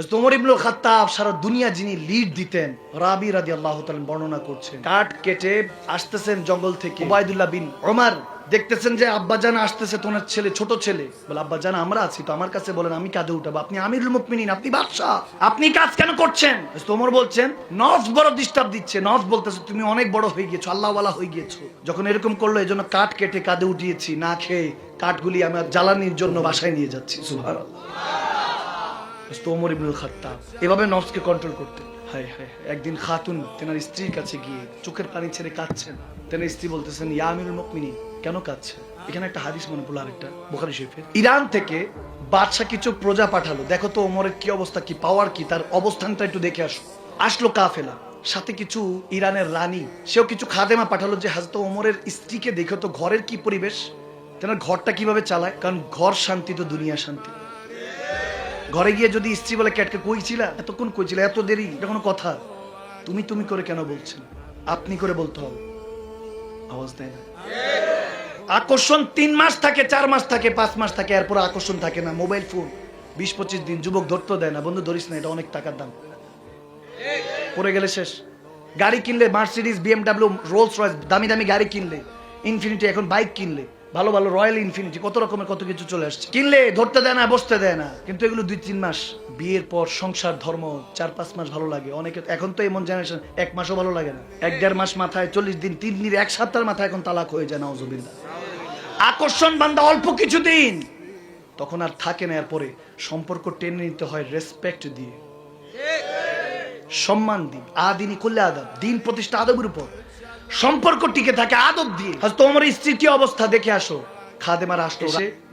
তোমর ইবনুল খাত্তাব সারা দুনিয়া যিনি লিড দিতেন, রাবি রাদি আল্লাহ বর্ণনা করছেন। কাঠ কেটে আসতেছেন জঙ্গল থেকে। ওবায়দুল্লাহ বিন ওমর দেখতেছেন যে আব্বাজান আসতেছে তোমার ছেলে, ছোট ছেলে। বলে আব্বাজান আমরা আছি তো, আমার কাছে বলেন, আমি উঠাবো। আপনি আমিরুল মুকমিনিন আপনি বাদশাহ। আপনি কাজ কেন করছেন? তোমর বলছেন নফ বড় ডিস্টার্ব দিচ্ছে। নফ বলতেছে, তুমি অনেক বড় হয়ে গিয়েছো, আল্লাহওয়ালা হয়ে গিয়েছো। যখন এরকম করল এই জন্য কাঠ কেটে কাঁধে উঠিয়েছি, না খেয়ে কাঠগুলি আমার জ্বালানির জন্য বাসায় নিয়ে যাচ্ছি। সুবহানাল্লাহ। ইবনুল এভাবে নফসকে কন্ট্রোল করতেন। হায় হায় একদিন খাতুন তেনার স্ত্রীর কাছে গিয়ে চোখের পানি ছেড়ে কাঁদছেন। তেনার স্ত্রী বলতেছেন, ইয়া আমিরুল কেন এখানে একটা হাদিস মনে পড়ল আরেকটা, বোখারি শরীফের। ইরান থেকে কিছু প্রজা পাঠালো। দেখো তো ওমরের কি অবস্থা, কি পাওয়ার কি তার অবস্থানটা একটু দেখে আসো। আসলো কাফেলা, সাথে কিছু ইরানের রানী। সেও কিছু খাদেমা পাঠালো যে হাজত ওমরের স্ত্রীকে দেখো তো ঘরের কি পরিবেশ? তেনার ঘরটা কীভাবে চালায়? কারণ ঘর শান্তি তো দুনিয়া শান্তি। ঘরে গিয়ে যদি স্ত্রী বলে, ক্যাটকে কইছিলা এতক্ষণ কইছিল এত দেরি? এটা কোনো কথা। তুমি তুমি করে কেন বলছেন আপনি করে বলতে হবে। আওয়াজ দেয় না। আকর্ষণ তিন মাস থাকে, চার মাস থাকে, পাঁচ মাস থাকে, এরপর আকর্ষণ থাকে না। মোবাইল ফোন, বিশ পঁচিশ দিন, যুবক ধরতে দেয় না। বন্ধু, ধরিস না, এটা অনেক টাকার দাম। পড়ে গেলে শেষ। গাড়ি কিনলে, মার্সিডিজ, বিএমডাব্লিউ, রোলস রয়েস, দামি দামি গাড়ি কিনলে, ইনফিনিটি, এখন বাইক কিনলে। ভালো ভালো রয়্যাল ইনফিনিটি, কত রকমের কত কিছু চলে আসছে। কিনলে ধরতে দেয় না, বসতে দেয় না, কিন্তু এগুলো দুই তিন মাস। বিয়ের পর সংসার, ধর্ম, চার পাঁচ মাস ভালো লাগে। অনেকে, এখন তো এমন জেনারেশন এক মাসও ভালো লাগে না। এক দেড় মাস মাথায়, চল্লিশ দিন, তিন দিন, এক সপ্তাহের মাথায় এখন তালাক হয়ে যায়, নাউজুবিল্লাহ। আকর্ষণ বান্দা অল্প কিছু দিন তখন আর থাকে না এরপরে সম্পর্ক টেনে নিতে হয় রেসপেক্ট দিয়ে। সম্মান দিন আদিনী করলে আদব। দিন প্রতিষ্ঠা আদবের উপর। সম্পর্ক টিকে থাকে আদব দিয়ে। হাজ তোমার স্ত্রীর কি অবস্থা? দেখে আসো। খাদেমার আসলো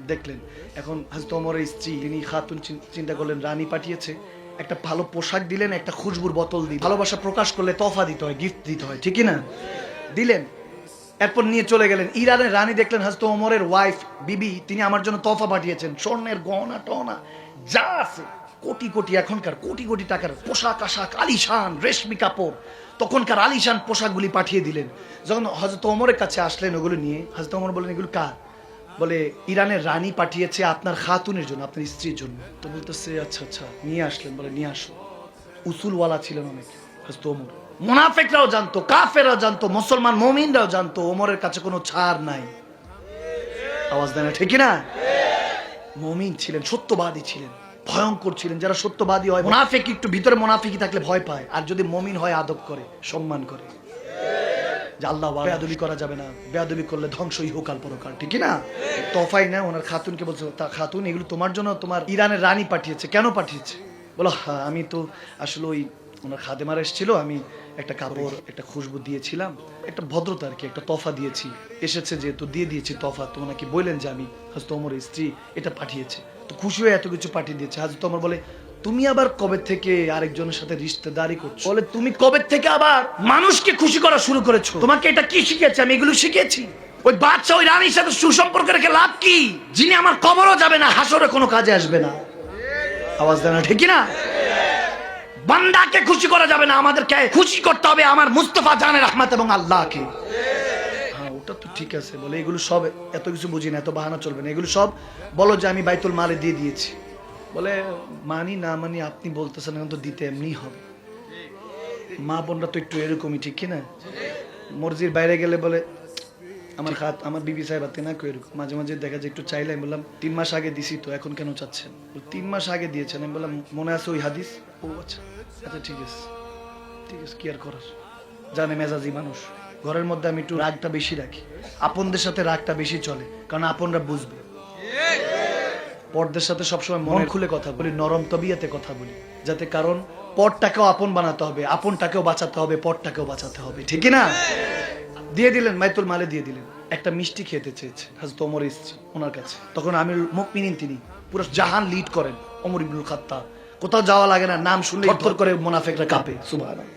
দেখলেন। এখন হাজ তোমার স্ত্রী তিনি খাতুন চিন্তা করলেন রানী পাঠিয়েছে। একটা ভালো পোশাক দিলেন একটা খুশবুর বোতল দিই ভালোবাসা প্রকাশ করলে তফা দিতে হয় গিফট দিতে হয় ঠিকই না? দিলেন। এরপর নিয়ে চলে গেলেন। ইরানের রানী দেখলেন হাজত ওমরের ওয়াইফ বিবি তিনি আমার জন্য তফা পাঠিয়েছেন। স্বর্ণের গহনা টহনা যা আছে। কোটি কোটি এখনকার কোটি কোটি টাকার পোশাক আশাক, আলিশান, রেশমি কাপড়। তখনকার আলিশান পোশাকগুলি পাঠিয়ে দিলেন। যখন হজরত ওমরের কাছে আসলেন ওগুলো নিয়ে হজরত ওমর বললেন, এগুলো কার? বলে, ইরানের রানী পাঠিয়েছে আপনার খাতুনের জন্য, আপনার স্ত্রীর জন্য। তো বলতেছে আচ্ছা আচ্ছা নিয়ে আসলেন। বলে, নিয়ে আসো। উসুলওয়ালা ছিলেন অনেক হজরত ওমর। মোনাফেকরাও জানতো কাফেরাও জানতো, মুসলমান মমিনরাও জানতো, ওমরের কাছে কোনো ছাড় নাই। আওয়াজ দেয় না ঠিকই না মমিন ছিলেন, সত্যবাদী ছিলেন। ভয়ঙ্কর ছিলেন, যারা সত্যবাদী হয়। মোনাফেক একটু ভিতরে মোনাফিকি থাকলে ভয় পায়। আর যদি মমিন হয়, আদব করে, সম্মান করে। যে আল্লাহ বেয়াদবি করা যাবে না। বেয়াদবি করলে ধ্বংস ইহকাল পরকাল ঠিকই না? তফাই না ওনার খাতুনকে বলছে, তা খাতুন, এগুলো তোমার জন্য? তোমার ইরানের রানী পাঠিয়েছে, কেন পাঠিয়েছে? বলো হ্যাঁ আমি তো আসলে ওই ওনার খাদেমার এসেছিল, আমি একটা কাপড়, একটা খুশবু দিয়েছিলাম। একটা ভদ্রতা আর কি, একটা তফা দিয়েছি। এসেছে যেহেতু দিয়ে দিয়েছি তফা, তো ওনাকে বললেন যে আমি ওমর স্ত্রী এটা পাঠিয়েছে। খুশি হয়ে এত কিছু পাঠিয়ে দিয়েছে। হাজত ওমর বলে, তুমি আবার কবে থেকে আরেকজনের সাথে রিশতেদারি করছ? বলে, তুমি কবে থেকে আবার মানুষকে খুশি করা শুরু করেছ? তোমাকে এটা কি শিখেছে আমি এগুলো শিখেছি। ওই বাচ্চা, ওই রানীর সাথে সুসম্পর্ক রেখে লাভ কি? যিনি আমার কবরও যাবে না, হাসরে কোনো কাজে আসবে না। আওয়াজ দেয় না ঠিকই না বান্দাকে খুশি করা যাবে না। আমাদেরকে খুশি করতে হবে আমার মুস্তফা জানের রহমত এবং আল্লাহকে। ঠিক আছে, বলে এগুলো সব এত কিছু বুঝি না, এত বাহানা চলবে না। এগুলো সব বলো যে আমি বাইতুল মালে দিয়ে দিয়েছি। বলে, মানি না মানি আপনি বলতেছেন, এখন তো দিতে এমনি হবে। মা বোনরা তো একটু এরকমই, ঠিক কি না? মসজিদ বাইরে গেলে বলে, আমার হাত, আমার বিবি সাহেব হাতে না এরকম। মাঝে মাঝে দেখা যায় একটু চাইলে, আমি বললাম, তিন মাস আগে দিছি তো, এখন কেন চাচ্ছেন? তিন মাস আগে দিয়েছেন। আমি বললাম, মনে আছে ওই হাদিস? ও আচ্ছা আচ্ছা ঠিক আছে। ঠিক আছে, কি আর করার? জানে মেজাজি মানুষ। ঘরের মধ্যে আমি একটু রাগটা বেশি রাখি। আপনদের সাথে রাগটা বেশি চলে কারণ আপনরা বুঝবে। পরদের সাথে সবসময় মন খুলে কথা বলি নরম তবিয়াতে কথা বলি যাতে কারণ পরটাকেও আপন বানাতে হবে আপনটাকেও বাঁচাতে হবে পরটাকেও বাঁচাতে হবে। ঠিক না দিয়ে দিলেন মাইতুল মালে দিয়ে দিলেন। একটা মিষ্টি খেতে চেয়েছে হাজরত ওমর এসছি ওনার কাছে। তখন আমির মুকমিনিন তিনি পুরো জাহান লিড করেন ওমর ইবনুল খাত্তা কোথাও যাওয়া লাগে না নাম শুনলে করে মোনাফেকরা কাঁপে সুবহানাল্লাহ।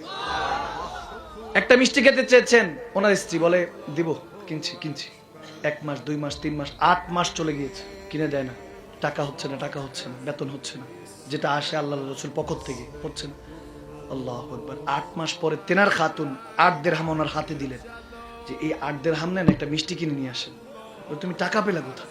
একটা মিষ্টি খেতে চেয়েছেন। ওনার স্ত্রী বলে দিব কিনছি কিনছি। এক মাস দুই মাস তিন মাস আট মাস চলে গিয়েছে। কিনে দেয় না। টাকা হচ্ছে না টাকা হচ্ছে না বেতন হচ্ছে না। যেটা আসে আল্লাহ রসুল পকর থেকে হচ্ছে না। আল্লাহ একবার আট মাস পরে তেনার খাতুন আট দের হাম ওনার হাতে দিলেন যে এই আট দের হাম নেন একটা মিষ্টি কিনে নিয়ে আসেন। বলে, তুমি টাকা পেলে কোথায়?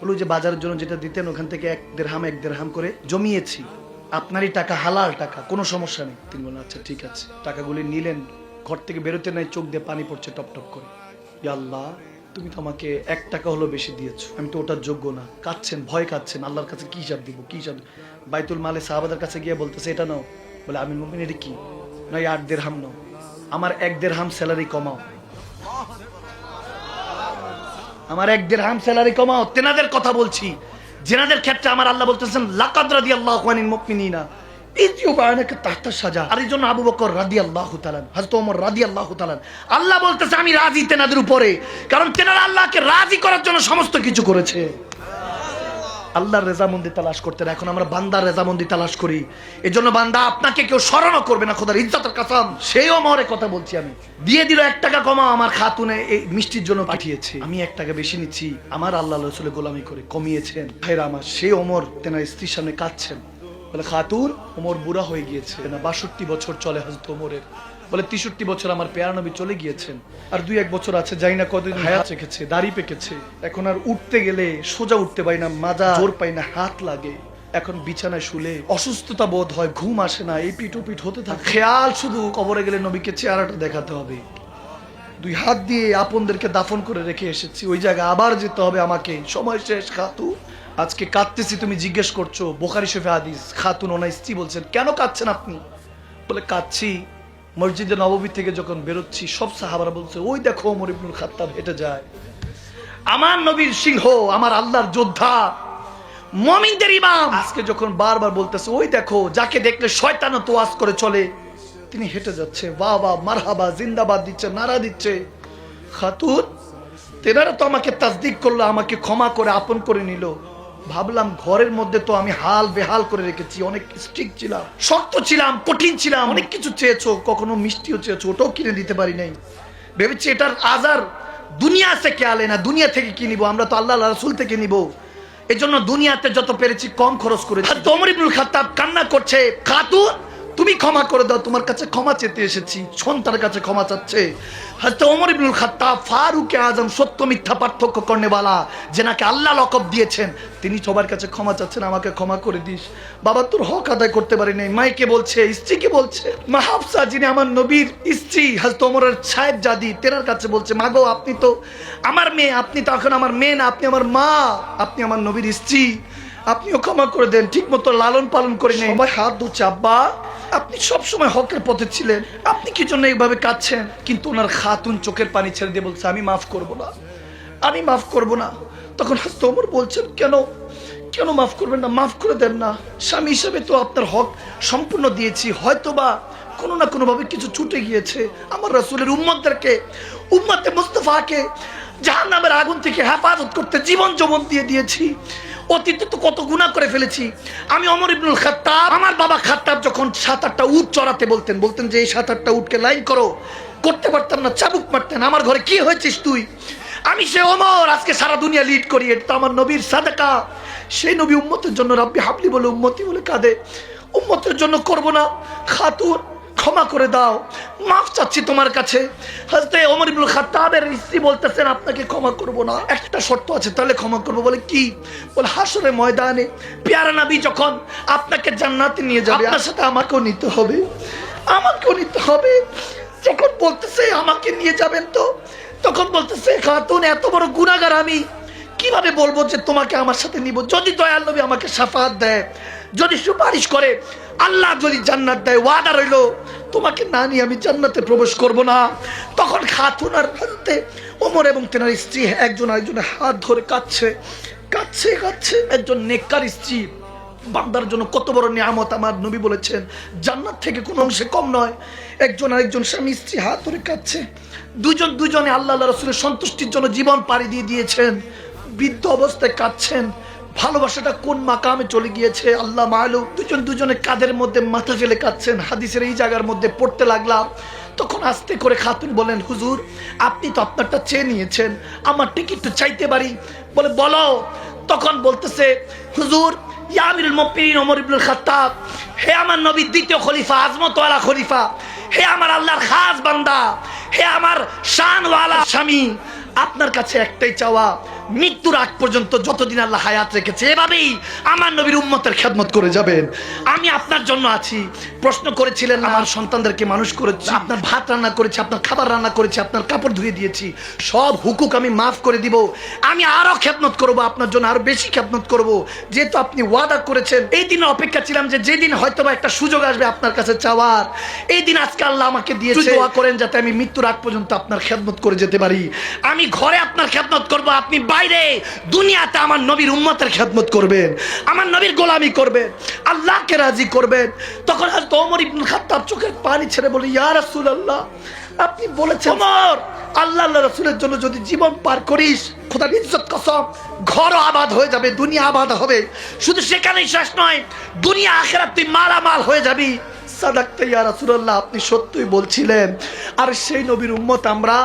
বলো যে বাজারের জন্য যেটা দিতেন ওখান থেকে এক দেড় হাম এক দেড় হাম করে জমিয়েছি। আপনারই টাকা হালাল টাকা কোনো সমস্যা নেই। তিনি বললেন আচ্ছা ঠিক আছে। টাকাগুলি নিলেন ঘর থেকে বেরোতে নাই, চোখ দিয়ে পানি পড়ছে, টপ টপ করে। আল্লাহ, তুমি তো আমাকে এক টাকা হলো বেশি দিয়েছ। আমি তো ওটার যোগ্য না। কাচ্ছেন ভয় কাচ্ছেন আল্লাহর কাছে কি হিসাব দিব, কি হিসাব? বাইতুল মালে সাহাবাদের কাছে গিয়ে বলতেছে, এটা নাও। বলে, আমি মুমিন, এটা কি? নয় আট দেড় হাম নাও। আমার এক দেড় হাম স্যালারি কমাও। আমার এক দেড় হাম স্যালারি কমাও। তেনাদের কথা বলছি। জেনাদের ক্ষেত্রে আমার আল্লাহ বলতেছেন, লাকাদ রাদি আল্লাহ ওয়ানিল মুমিনিনা। আবু বকর আল্লাহ বলতেছে, আমি রাজি তেনাদের উপরে, কারণ তেনারা আল্লাহকে রাজি করার জন্য সমস্ত কিছু করেছে। আল্লাহর রেজামন্দি তালাশ করতেন এখন আমরা বান্দার রেজামন্দি তালাশ করি। বান্দা, আপনাকে কেউ স্মরণও করবে না, খোদার ইজ্জতের কাসাম। সেই মরে কথা বলছি আমি। দিয়ে দিল এক টাকা কমা আমার খাতুনে এই মিষ্টির জন্য পাঠিয়েছে। আমি এক টাকা বেশি নিচ্ছি, আমার আল্লাহ গোলামি করে কমিয়েছেন। ভাইরা আমার সে অমর তেনার স্ত্রীর সামনে কাঁদছেন। বলে, খাতুন ওমর বুড়া হয়ে গিয়েছে। না, বাষট্টি বছর চলে হজরত ওমরের বলে, তেষট্টি বছর আমার পেয়ারা নবী চলে গিয়েছেন। আর দুই এক বছর আছে, যাই না কতদিন হায়াত চেখেছে দাড়ি পেকেছে। এখন আর উঠতে গেলে সোজা উঠতে পাই না, মাজা জোর পাই না, হাত লাগে। এখন বিছানায় শুলে অসুস্থতা বোধ হয়, ঘুম আসে না, এই পিঠ পিঠ হতে থাকে। খেয়াল শুধু কবরে গেলে নবীকে চেহারাটা দেখাতে হবে। দুই হাত দিয়ে আপনদেরকে দাফন করে রেখে এসেছি। ওই জায়গায় আবার যেতে হবে আমাকে। সময় শেষ খাতু আজকে কাঁদতেছি, তুমি জিজ্ঞেস করছ, বোখারি শফে হাদিস, খাতুন ওনা স্ত্রী বলছেন, কেন কাঁদছেন আপনি? বলে, কাঁদছি, মসজিদে নববী থেকে যখন বেরোচ্ছি, সব সাহাবারা বলছে, ওই দেখো ওমর ইবনুল খাত্তাব হেঁটে যায়। আমার নবীর সিংহ, আমার আল্লাহর যোদ্ধা, মমিনদের ইমাম। আজকে যখন বারবার বলতেছে, ওই দেখো, যাকে দেখলে শয়তানও তোয়াজ করে চলে, তিনি হেঁটে যাচ্ছে, বাহ মারহাবা, জিন্দাবাদ দিচ্ছে নারা দিচ্ছে। খাতুন, তেনারা তো আমাকে তাসদিক করল, আমাকে ক্ষমা করে আপন করে নিল। ভাবলাম ঘরের মধ্যে তো আমি হাল বেহাল করে রেখেছি অনেক স্ট্রিক ছিলাম শক্ত ছিলাম কঠিন ছিলাম অনেক কিছু চেয়েছো কখনো মিষ্টিও চেয়েছো ওটাও কিনে দিতে পারি নাই। ভেবেছি এটার আজার দুনিয়া থেকে আলে না দুনিয়া থেকে কি নিবো? আমরা তো আল্লাহ রাসুল থেকে নিবো। এজন্য জন্য দুনিয়াতে যত পেরেছি কম খরচ করেছি। তোমর ইবনুল খাত্তাব কান্না করছে। খাতুন তুমি ক্ষমা করে দাও, তোমার কাছে ক্ষমা চেতে এসেছি, সন্তানের কাছে ক্ষমা চাচ্ছে। ফারুক আজম সত্য মিথ্যা পার্থক্য যেনাকে আল্লাহ লকব দিয়েছেন, তিনি সবার কাছে ক্ষমা চাচ্ছেন, আমাকে ক্ষমা করে দিস। বাবা, তোর হক আদায় করতে পারি নাই। মাইকে বলছে, স্ত্রীকে বলছে যিনি আমার নবীর স্ত্রী সাহেব জাদি কাছে বলছে, মাগো, আপনি তো আমার মেয়ে, আপনি তো এখন আমার মেয়ে না, আপনি আমার মা, আপনি আমার নবীর স্ত্রী, আপনিও ক্ষমা করে দেন ঠিক মতো লালন পালন করে নেই হাত ধুচ্ছে আব্বা আপনি সব সময় হকের পথে ছিলেন। আপনি কি জন্য এইভাবে কাঁদছেন? কিন্তু ওনার খাতুন চোখের পানি ছেড়ে দিয়ে বলছে, আমি মাফ করব না। আমি মাফ করব না। তখন হাসত ওমর বলছেন, কেন? কেন মাফ করবেন না? মাফ করে দেন না। স্বামী হিসেবে তো আপনার হক সম্পূর্ণ দিয়েছি। হয়তো বা কোনো না কোনোভাবে কিছু ছুটে গিয়েছে। আমার রসুলের উম্মতদেরকে, উম্মতে মুস্তফাকে জাহান নামের আগুন থেকে হেফাজত করতে জীবন জমন দিয়ে দিয়েছি। অতীতে তো কত গুণা করে ফেলেছি। আমি অমর ইবনুল খাত্তাব, আমার বাবা খাত্তাব যখন সাত আটটা উট চড়াতে বলতেন বলতেন যে এই সাত আটটা উটকে লাইন করো, করতে পারতাম না, চাবুক মারতেন, আমার ঘরে কি হয়েছিস তুই? আমি সে অমর আজকে সারা দুনিয়া লিড করি, এটা তো আমার নবীর সাদাকা। সেই নবী উম্মতের জন্য রাব্বি হাবলি বলে উম্মতি বলে কাঁদে। উম্মতের জন্য করব না। খাতুন ক্ষমা করে দাও। মাফ চাচ্ছি তোমার কাছে। হাজতে ওমর ইবনুল খাত্তাবের স্ত্রী বলতেছেন আপনাকে ক্ষমা করব না। একটা শর্ত আছে তাহলে ক্ষমা করব। বলে কি? বলে হাসরে ময়দানে পেয়ারা নাবি যখন আপনাকে জান্নাতে নিয়ে যাবে আপনার সাথে আমাকেও নিতে হবে। আমাকেও নিতে হবে। যখন বলতেছে আমাকে নিয়ে যাবেন তো? তখন বলতেছে খাতুন এত বড় গুণাগার আমি। কীভাবে বলব যে তোমাকে আমার সাথে নিব? যদি দয়াল নবী আমাকে সাফাত দেয় যদি সুপারিশ করে, আল্লাহ যদি জান্নাত দেয়, ওয়াদা রইল, তোমাকে না নিয়ে আমি জান্নাতে প্রবেশ করব না। তখন খাতুন আর হাতে ওমর এবং তেনার স্ত্রী একজন আরেকজনের হাত ধরে কাঁদছে কাঁদছে কাঁদছে। একজন নেককার স্ত্রী, বান্দার জন্য কত বড় নিয়ামত আমার নবী বলেছেন, জান্নাত থেকে কোনো অংশে কম নয়। একজন আরেকজন স্বামী স্ত্রী হাত ধরে কাঁদছে। দুজন দুজনে আল্লাহ রসুলের সন্তুষ্টির জন্য জীবন পাড়ি দিয়ে দিয়েছেন। বৃদ্ধ অবস্থায় কাঁদছেন। ভালোবাসাটা কোন মাকামে চলে গিয়েছে? আল্লাহ মালু দুজন দুজনে কাদের মধ্যে মাথা ফেলে কাঁদছেন? হাদিসের এই জায়গার মধ্যে পড়তে লাগলাম। তখন আস্তে করে খাতুন বলেন হুজুর, আপনি তো আপনারটা চেয়ে নিয়েছেন। আমার টিকিটটা চাইতে পারি। বলে, বলো। তখন বলতেছে, হুজুর ইয়ামিরুল মুমিনিন ওমর ইবনুল খাত্তাব, হে আমার নবীর দ্বিতীয় খলিফা আজমতওয়ালা খলিফা, হে আমার আল্লাহর খাস বান্দা, হে আমার শানওয়ালা স্বামী, আপনার কাছে একটাই চাওয়া মৃত্যুর আগ পর্যন্ত যতদিন আল্লাহ হায়াত রেখেছে এভাবেই আমার নবীর উম্মতের খেদমত করে যাবেন। আমি আপনার জন্য আছি। প্রশ্ন করেছিলেন আমার সন্তানদেরকে মানুষ করেছি। আপনার ভাত রান্না করেছি আপনার খাবার রান্না করেছি আপনার কাপড় ধুয়ে দিয়েছি। সব হুকুক আমি মাফ করে দিব। আমি আরও খেদমত করব আপনার জন্য আরও বেশি খেদমত করব। যেহেতু আপনি ওয়াদা করেছেন এই দিনের অপেক্ষা ছিলাম যে যেদিন হয়তো বা একটা সুযোগ আসবে আপনার কাছে চাওয়ার এই দিন আজকে আল্লাহ আমাকে দিয়েছে। দোয়া করেন যাতে আমি মৃত্যুর আগ পর্যন্ত আপনার খেদমত করে যেতে পারি। আমি ঘরে আপনার খেদমত করব আপনি বাইরে দুনিয়াতে আমার নবীর উম্মতের খেদমত করবেন আমার নবীর গোলামি করবেন আল্লাহকে রাজি করবেন। তখন আজ ওমর ইবনুল খাত্তাব চোখের পানি ছেড়ে বলে ইয়া রাসূলুল্লাহ আপনি বলেছেন ওমর! আল্লাহ আল্লাহ রসুলের জন্য যদি জীবন পার করিস খোদার ইজ্জত কসম ঘরও আবাদ হয়ে যাবে দুনিয়া আবাদ হবে। শুধু সেখানেই শেষ নয় দুনিয়া আখেরাত তুই মালামাল হয়ে যাবি। সাদাক্তা ইয়া রাসূলুল্লাহ আপনি সত্যই বলছিলেন আর সেই নবীর উম্মত আমরা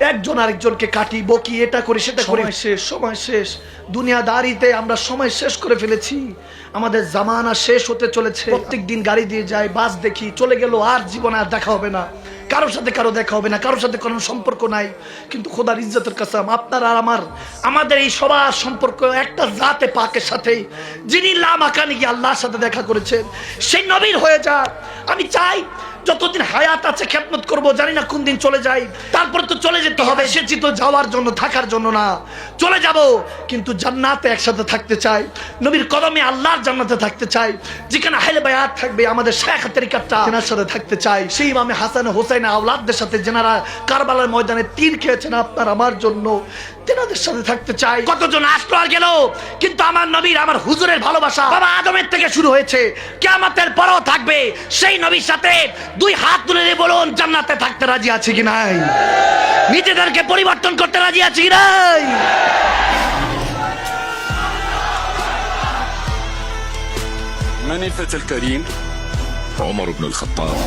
একজন আরেকজনকে কাটি বকি এটা করি সেটা করি। শেষ সময় শেষ। দুনিয়াদারিতে আমরা সময় শেষ করে ফেলেছি। আমাদের জামানা শেষ হতে চলেছে। প্রত্যেক দিন গাড়ি দিয়ে যায় বাস দেখি চলে গেল আর জীবন আর দেখা হবে না। কারোর সাথে কারও দেখা হবে না কারোর সাথে কোনো সম্পর্ক নাই। কিন্তু খোদার ইজ্জতের কাসাম আপনার আর আমার আমাদের এই সবার সম্পর্ক একটা জাতে পাকের সাথে যিনি লামাকানি গিয়ে আল্লাহর সাথে দেখা করেছেন সেই নবীর হয়ে যাক। আমি চাই যতদিন হায়াত আছে, খেদমত করব, জানি না কোন দিন চলে যাই। তারপর তো চলে যেতে হবে এসেছি তো যাওয়ার জন্য, থাকার জন্য না। চলে যাব, কিন্তু জান্নাতে একসাথে থাকতে চাই। নবীর কদমে আল্লাহর জান্নাতে থাকতে চাই। যেখানে হাইলে বায়াত থাকবে, আমাদের শেখ তরিকাটা তেনার সাথে থাকতে চাই। সেই ইমামে হাসান হোসাইন আওলাদদের সাথে, যেনারা কারবালার ময়দানে তীর খেয়েছেন আপনার, আমার জন্য। তেনাদের সাথে থাকতে চাই কতজন আসলো আর গেল কিন্তু আমার নবীর আমার হুজুরের ভালোবাসা বাবা আদমের থেকে শুরু হয়েছে কেয়ামতের পরও থাকবে সেই নবীর সাথে দুই হাত তুলে দিয়ে বলুন জান্নাতে থাকতে রাজি আছে কি নাই নিজেদেরকে পরিবর্তন করতে রাজি আছে কি নাই من الفتى الكريم عمر بن الخطاب